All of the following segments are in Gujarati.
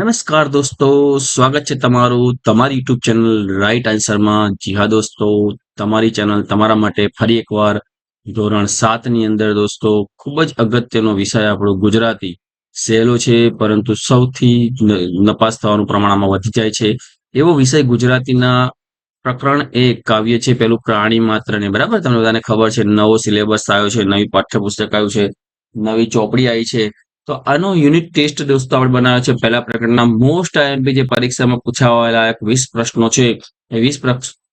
નમસ્કાર દોસ્તો, સ્વાગત છે તમારું તમારી યુટ્યુબ ચેનલ રાઈટ આન્સરમાં જી હા દોસ્તો, તમારી ચેનલ તમારા માટે ફરી એકવાર ધોરણ સાતની અંદર દોસ્તો, ખૂબ જ અગત્યનો વિષય આપણો ગુજરાતી. સહેલો છે, પરંતુ સૌથી નપાસ થવાનું પ્રમાણમાં વધી જાય છે. એવો વિષય ગુજરાતીના પ્રકરણ એક, કાવ્ય છે, પેલું પ્રાણી માત્ર ને, બરાબર? તમને બધાને ખબર છે, નવો સિલેબસ આવ્યો છે, નવી પાઠ્યપુસ્તક આવ્યું છે, નવી ચોપડી આવી છે. તો આનો યુનિટ ટેસ્ટ દોસ્તો આપણે બનાવ્યો છે, પહેલા પ્રકરણના મોસ્ટ આઈએમપી જે પરીક્ષામાં પૂછાવાયેલા એક વીસ પ્રશ્નો છે, એ વીસ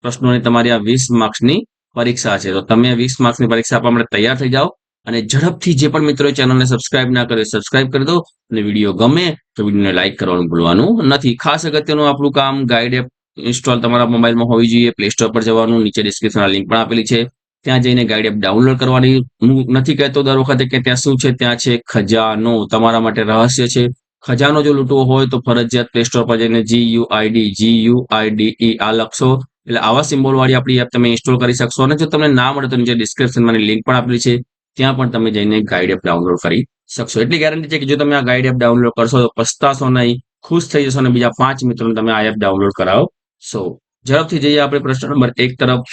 પ્રશ્નોની તમારી આ વીસ માર્ક્સની પરીક્ષા છે. તો તમે વીસ માર્ક્સની પરીક્ષા આપવા માટે તૈયાર થઈ જાઓ અને ઝડપથી જે પણ મિત્રો ચેનલને સબસ્ક્રાઇબ ના કરે સબસ્ક્રાઇબ કરી દો અને વીડિયો ગમે તો વિડીયોને લાઇક કરવાનું ભૂલવાનું નથી. ખાસ અગત્યનું આપણું કામ ગાઈડ એપ ઇન્સ્ટોલ તમારા મોબાઈલમાં હોવી જોઈએ પ્લે સ્ટોર પર જવાનું, નીચે ડિસ્ક્રિપ્શનમાં લિંક પણ આપેલી છે. ત્યાં જઈને ગાઈડ એપ ડાઉનલોડ કરવાની. હું નથી કહેતો દર વખતે કે ત્યાં શું છે, ત્યાં છે ખજાનો. તમારા માટે રહસ્ય છે. ખજાનો જો લૂંટવો હોય તો ફરજિયાત પ્લે સ્ટોર પર જઈને G U ID G U IDE આ લખશો. એટલે આવા સિમ્બોલ વાળી આપણી એપ તમે ઇન્સ્ટોલ કરી શકશો. અને જો તમને ના મળે તો નીચે ડિસ્ક્રિપ્શનમાં લિંક પણ આપેલી છે. ત્યાં પણ તમે જઈને ગાઈડ એપ ડાઉનલોડ કરી શકશો. એટલી ગેરંટી છે કે જો તમે આ ગાઈડ એપ ડાઉનલોડ કરશો તો પસ્તાશો નહીં, ખુશ થઈ જશો અને બીજા પાંચ મિત્રોને તમે આ એપ ડાઉનલોડ કરાવશો ઝડપથી જઈએ આપણે પ્રશ્ન નંબર એક તરફ.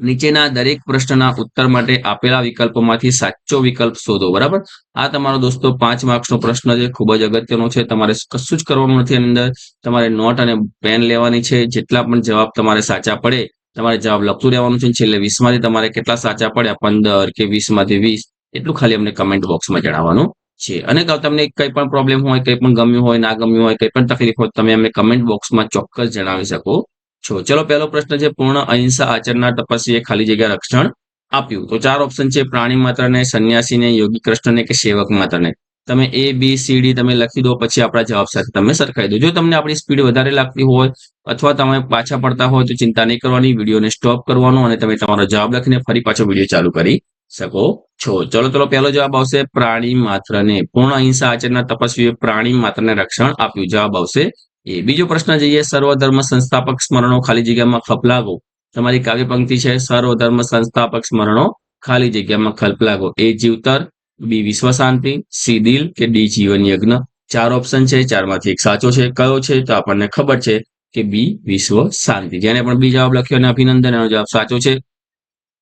નીચેના દરેક પ્રશ્નના ઉત્તર માટે આપેલા વિકલ્પોમાંથી સાચો વિકલ્પ શોધો, બરાબર? આ તમારો દોસ્તો પાંચ માર્ક્સનો પ્રશ્ન છે, ખૂબ જ અગત્યનો છે. તમારે કશું જ કરવાનું નથી એની અંદર. તમારે નોટ અને પેન લેવાની છે. જેટલા પણ જવાબ તમારે સાચા પડે, તમારે જવાબ લખતું રહેવાનું છે. છેલ્લે વીસમાંથી તમારે કેટલા સાચા પડ્યા? પંદર કે વીસમાંથી વીસ? એટલું ખાલી અમને કમેન્ટ બોક્સમાં જણાવવાનું છે. અને તમને કંઈ પણ પ્રોબ્લેમ હોય, કંઈ પણ ગમ્યું હોય, ના ગમ્યું હોય, કંઈ પણ તકલીફ હોય તમે અમને કમેન્ટ બોક્સમાં ચોક્કસ જણાવી શકો. છો. ચલો, પહેલો પ્રશ્ન છે, પૂર્ણ અહિંસા આચરનાર તપસ્વીએ ખાલી જગ્યા રક્ષણ આપ્યું. તો ચાર ઓપ્શન છે, પ્રાણી માત્રને, સંન્યાસીને, યોગી કૃષ્ણને કે સેવક માત્રને. તમે એ બી સી ડી તમે લખી દો, પછી આપણા જવાબ સાથે તમે સરખાઈ દો. જો તમને આપણી સ્પીડ વધારે લાગતી હોય અથવા તમે પાછા પડતા હોય તો ચિંતા નહીં કરવાની, વિડીયોને સ્ટોપ કરવાનો અને તમે તમારો જવાબ લખીને ફરી પાછો વીડિયો ચાલુ કરી શકો છો. ચલો ચલો, પહેલો જવાબ આવશે, પ્રાણી માત્રને. પૂર્ણ અહિંસા આચરના તપસ્વીએ પ્રાણી માત્રને રક્ષણ આપ્યું. જવાબ આવશે એ બીજો પ્રશ્ન જઈએ સર્વધર્મ સંસ્થાપક સ્મરણો ખાલી જગ્યામાં ખપ લાગો. તમારી કાવ્ય પંક્તિ છે, સર્વધર્મ સંસ્થાપક સ્મરણો ખાલી જગ્યામાં ખપલાગો એ જીવતર બી વિશ્વ શાંતિ સી દિલ કે ડી જીવન યજ્ઞ. ચાર ઓપ્શન છે, ચારમાંથી એક સાચો છે. કયો છે? તો આપણને ખબર છે કે બી વિશ્વ શાંતિ જેને પણ બી જવાબ લખ્યો અને અભિનંદન, એનો જવાબ સાચો છે.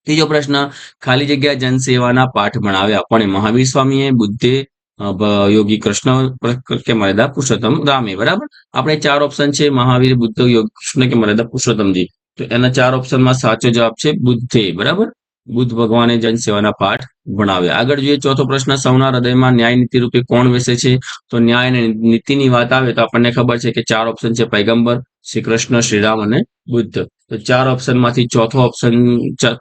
ત્રીજો પ્રશ્ન, ખાલી જગ્યા જનસેવાના પાઠ ભણાવ્યા. પણ મહાવીર સ્વામીએ, બુદ્ધે યોગી કૃષ્ણ કે મર્યાદા પુરુષોત્તમ રામે, બરાબર? આપણે ચાર ઓપ્શન છે, મહાવીર, બુદ્ધ, યોગ કૃષ્ણ કે મર્યાદા પુરુષોત્તમજી તો એના ચાર ઓપ્શનમાં સાચો જવાબ છે, બુદ્ધે, બરાબર? બુદ્ધ ભગવાને જન સેવાના પાઠ ભણાવ્યા. આગળ જોઈએ ચોથો પ્રશ્ન, સૌના હૃદયમાં ન્યાય નીતિ રૂપે કોણ બેસે છે? તો ન્યાય અને નીતિની વાત આવે તો આપણને ખબર છે કે ચાર ઓપ્શન છે, પૈગંબર શ્રી કૃષ્ણ શ્રીરામ અને બુદ્ધ. તો ચાર ઓપ્શનમાંથી ચોથો ઓપ્શન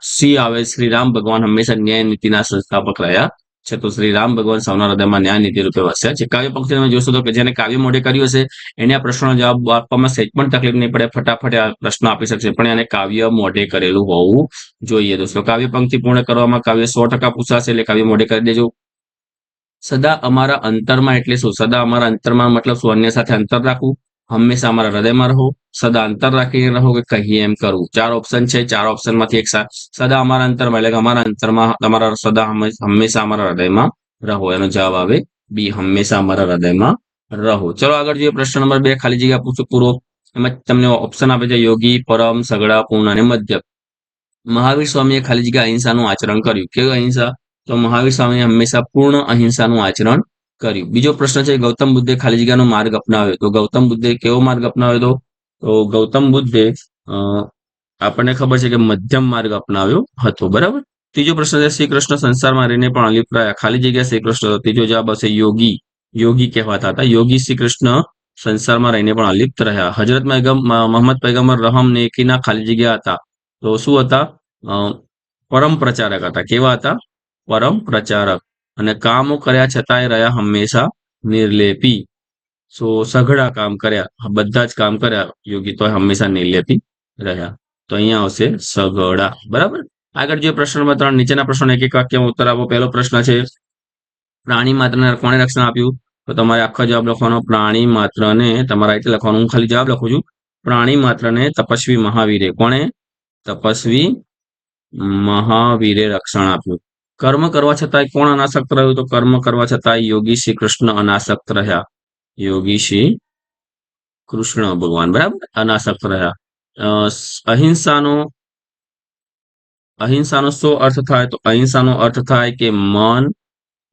સી આવે, શ્રીરામ ભગવાન હંમેશા ન્યાય નીતિના સંસ્થાપક રહ્યા છે તો શ્રી રામ ભગવાન સૌના હૃદયમાં ન્યાય નીતિ રૂપે વસ્યા છે. કાવ્ય પંક્તિ તમે જોશો તો કે જેને કાવ્ય મોઢે કર્યું હશે, એને આ પ્રશ્નનો જવાબ આપવામાં સહેજ પણ તકલીફ નહીં પડે, ફટાફટ આ પ્રશ્ન આપી શકશે. પણ એને કાવ્ય મોઢે કરેલું હોવું જોઈએ દોસ્તો. કાવ્ય પંક્તિ પૂર્ણ કરવામાં કાવ્ય સો ટકા પૂછાશે એટલે કાવ્ય મોઢે કરી દેજો. સદા અમારા અંતરમાં એટલે શું? સદા અમારા અંતરમાં મતલબ શું? અન્ય સાથે અંતર રાખવું. હંમેશા અમારા હૃદયમાં રહો. સદા અંતર રાખીને રહો કે કહીએ એમ કરવું ચાર ઓપ્શન છે, ચાર ઓપ્શનમાંથી એક સદા અમારા અંતરમાં એટલે કે અમારા અંતરમાં તમારા સદા હંમેશા અમારા હૃદયમાં રહો. એનો જવાબ આવે બી, હંમેશા અમારા હૃદયમાં રહો. ચલો આગળ જોઈએ પ્રશ્ન નંબર બે. ખાલી જગ્યા પૂછું પૂરો. એમાં તમને ઓપ્શન આપે છે, યોગી, પરમ, સગડા, પૂર્ણ અને મધ્ય મહાવીર સ્વામીએ ખાલી જગ્યા અહિંસાનું આચરણ કર્યું. કેવું અહિંસા? તો મહાવીર સ્વામીએ હંમેશા પૂર્ણ અહિંસાનું આચરણ કર્યું. બીજો પ્રશ્ન છે, ગૌતમ બુદ્ધે ખાલી જગ્યાનો માર્ગ અપનાવ્યો. તો ગૌતમ બુદ્ધે કેવો માર્ગ અપનાવ્યો તો ગૌતમ બુદ્ધે આપણને ખબર છે કે મધ્યમ માર્ગ અપનાવ્યો હતો, બરાબર? ત્રીજો પ્રશ્ન છે શ્રી કૃષ્ણ સંસારમાં રહીને પણ અલિપ્ત રહ્યા ખાલી જગ્યા શ્રી કૃષ્ણ ત્રીજો જવાબ હશે યોગી. યોગી કહેવાતા હતા. યોગી શ્રી કૃષ્ણ સંસારમાં રહીને પણ અલિપ્ત રહ્યા. હજરત મોહમ્મદ પૈગમ્બર રહમ નેકીના ખાલી જગ્યા હતા. તો શું હતા? પરમ પ્રચારક હતા. કેવા હતા? પરમ પ્રચારક. અને કામો કર્યા છતાંય રહ્યા હંમેશા નિર્લેપી. સો સઘળા કામ કર્યા બધા જ કામ કર્યા, યોગી તો હંમેશા નિર્લેપી રહ્યા. તો અહીંયા આવશે સઘળા, બરાબર? આગળ જે પ્રશ્ન નંબર ત્રણ, નીચેના પ્રશ્નો એક એક વાક્યમાં ઉત્તર આપો. પહેલો પ્રશ્ન છે, પ્રાણી માત્રને કોણે રક્ષણ આપ્યું? તો તમારે આખો જવાબ લખવાનો, પ્રાણી માત્રને, તમારા રીતે લખવાનું. હું ખાલી જવાબ લખું છું. પ્રાણી માત્રને તપસ્વી મહાવીરે, કોણે? તપસ્વી મહાવીરે રક્ષણ આપ્યું. કર્મ કરવા છતાંય કોણ અનાસક્ત રહ્યું? તો કર્મ કરવા છતાંય યોગી શ્રી કૃષ્ણ અનાસક્ત રહ્યા. યોગી શ્રી કૃષ્ણ ભગવાન, બરાબર? અનાસક્ત રહ્યા અહિંસાનો અહિંસાનો શું અર્થ થાય? તો અહિંસાનો અર્થ થાય કે મન,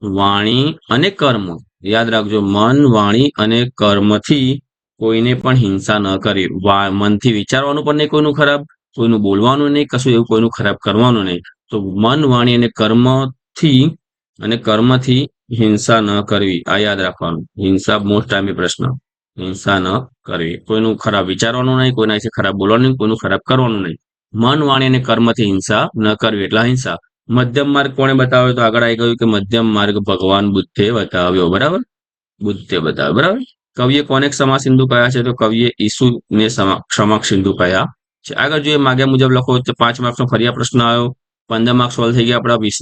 વાણી અને કર્મ. યાદ રાખજો, મન, વાણી અને કર્મથી કોઈને પણ હિંસા ન કરી. મનથી વિચારવાનું પણ નહીં કોઈનું ખરાબ, કોઈનું બોલવાનું નહીં, કશું એવું કોઈનું ખરાબ કરવાનું નહીં. તો મન, વાણી અને કર્મથી અને કર્મથી હિંસા ન કરવી, આ યાદ રાખવાનું. હિંસા મોસ્ટ ટાઈમી પ્રશ્ન. હિંસા ન કરવી. કોઈનું ખરાબ વિચારવાનું નહીં, કોઈના વિશે ખરાબ બોલવાનું નહીં, કોઈનું ખરાબ કરવાનું નહીં. મન, વાણી અને કર્મથી હિંસા ન કરવી એટલે હિંસા. મધ્યમ માર્ગ કોણે બતાવ્યો તો આગળ આવી ગયું કે મધ્યમ માર્ગ ભગવાન બુદ્ધે બતાવ્યો. બરાબર? બુદ્ધે બતાવ્યો. બરાબર? કવિએ કોને ક્ષમા સિંધુ કયા છે તો કવિએ ઈસુ ને ક્ષમા સિંધુ કયા છે. આગળ જોઈએ માગ્યા મુજબ લખો તો પાંચ માર્ક્સનો ફરી આ પ્રશ્ન આવ્યો. પંદર માર્ક્સ સોલ્વ થઈ ગયા આપણા વીસ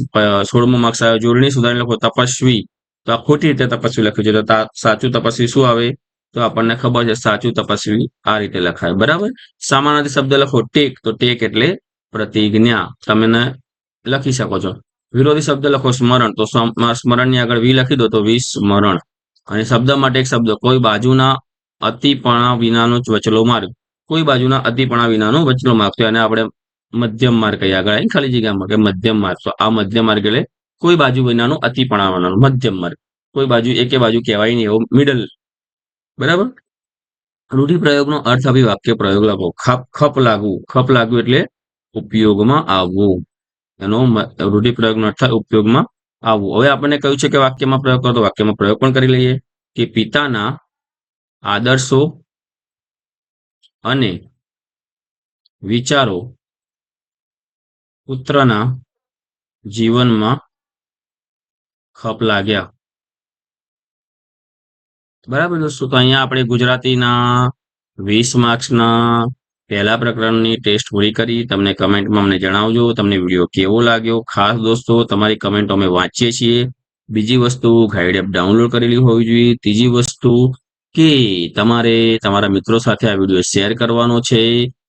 સોળમો માર્ક્સ આવ્યો. જોડણી સુધારી લખો, તપસ્વી. તો આ ખોટી રીતે તપસ્વી લખ્યું છે. તો સાચું તપસ્વી શું આવે? તો આપણને ખબર છે, સાચું તપસ્વી આ રીતે લખાય. બરાબર? સામાન્ય શબ્દ લખો, ટેક. તો ટેક એટલે પ્રતિજ્ઞા. તમે લખી શકો છો. વિરોધી શબ્દ લખો, સ્મરણ. તો સમ- સ્મરણની આગળ વી લખી દો તો વી સ્મરણ. અને શબ્દ માટે એક શબ્દ, કોઈ બાજુના અતિપણા વિનાનો વચલો માર્ગ. કોઈ બાજુના અતિપણા વિનાનો વચલો માર્ગ. તો એને આપણે મધ્યમ માર્ગ આગળ આવી ખાલી જગ્યામાં કે મધ્યમ માર્ગ. તો આ મધ્યમ માર્ગ એટલે કોઈ બાજુ વિનાનું અતિ પણાવવાનું, મધ્યમ માર્ગ. કોઈ બાજુ એકે બાજુ કહેવાય નહીં, એવો મિડલ બરાબર? રૂઢિપ્રયોગનો અર્થ આવી વાક્ય પ્રયોગ લાગો ખપ ખપ લાગવું ખપ લાગવું એટલે ઉપયોગમાં આવવું. એનો રૂઢિપ્રયોગનો અર્થ ઉપયોગમાં આવવું. હવે આપણને કહ્યું છે કે વાક્યમાં પ્રયોગ કરો તો વાક્યમાં પ્રયોગ પણ કરી લઈએ. કે પિતાના આદર્શો અને વિચારો પુત્રના જીવનમાં ખપ લાગ્યા. બરાબર દોસ્તો, તો અહીંયા આપણે ગુજરાતીના વીસ માર્ક્સના પહેલા પ્રકરણની ટેસ્ટ પૂરી કરી. તમને કમેન્ટમાં અમને જણાવજો, તમને વીડિયો કેવો લાગ્યો? ખાસ દોસ્તો, તમારી કમેન્ટો અમે વાંચીએ છીએ. બીજી વસ્તુ ગાઈડ એપ ડાઉનલોડ કરેલી હોવી જોઈએ. ત્રીજી વસ્તુ કે તમારે તમારા મિત્રો સાથે આ વીડિયો શેર કરવાનો છે.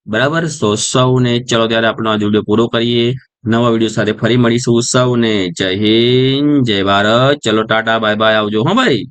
બરાબર? તો સૌને ચલો ત્યારે આપણો આ વીડિયો પૂરો કરીએ. નવા વીડિયો સાથે ફરી મળીશું. સૌને જય હિન્દ, જય ભારત. ચલો ટાટા બાય બાય આવજો. હા ભાઈ?